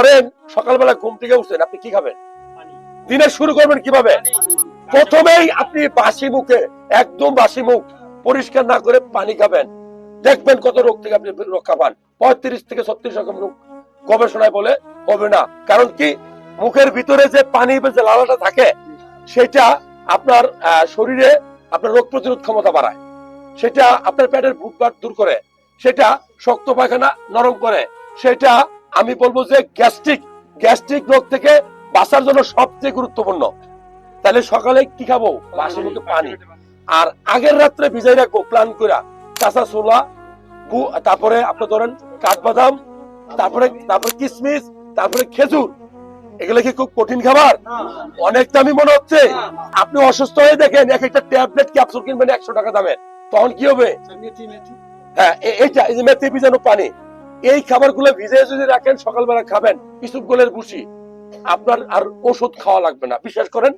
ধরেন সকালবেলা ঘুম থেকে উঠছেন, আপনি কি খাবেন? দিনে শুরু করবেন কীভাবে? প্রথমেই আপনি বাসি মুখে, একদম বাসি মুখ পরিষ্কার না করে পানি খাবেন। দেখবেন কত রোগ থেকে আপনি রক্ষা পান। পঁয়ত্রিশ থেকে ছত্রিশ রকম রোগ গবেষণায় বলে হবে না। কারণ কি? মুখের ভিতরে যে পানি যে লালাটা থাকে, সেটা আপনার শরীরে আপনার রোগ প্রতিরোধ ক্ষমতা বাড়ায়। সেটা আপনার পেটের ভুটভাট দূর করে। সেটা শক্ত পায়খানা নরম করে। সেটা আমি বলব যে গ্যাস্ট্রিক গ্যাস্ট্রিক রোগ থেকে বাঁচার জন্য সবচেয়ে গুরুত্বপূর্ণ। তাহলে সকালে কি খাব? বাসি মুখে পানি। আর আগের রাত্রে ভিজাই রাখব প্ল্যান করে কাঁচা ছোলা তারপরে আপনি ধরেন কাঠবাদাম তারপরে তারপরে কিশমিশ তারপরে খেজুর। এগুলো কি খুব কঠিন খাবার? অনেক দামি মনে হচ্ছে। আপনি অসুস্থ হয়ে দেখেন এক একটা ট্যাবলেট ক্যাপসুল কিনবেন একশো টাকা দামের তখন কি হবে? হ্যাঁ এ- এইটা এই যে মেথি ভিজানো পানি। এই খাবারগুলো ভিজে যদি রাখেন, সকালবেলা খাবেন কিছু গোলের বুসি আপনার আর ওষুধ খাওয়া লাগবে না। বিশ্বাস করেন?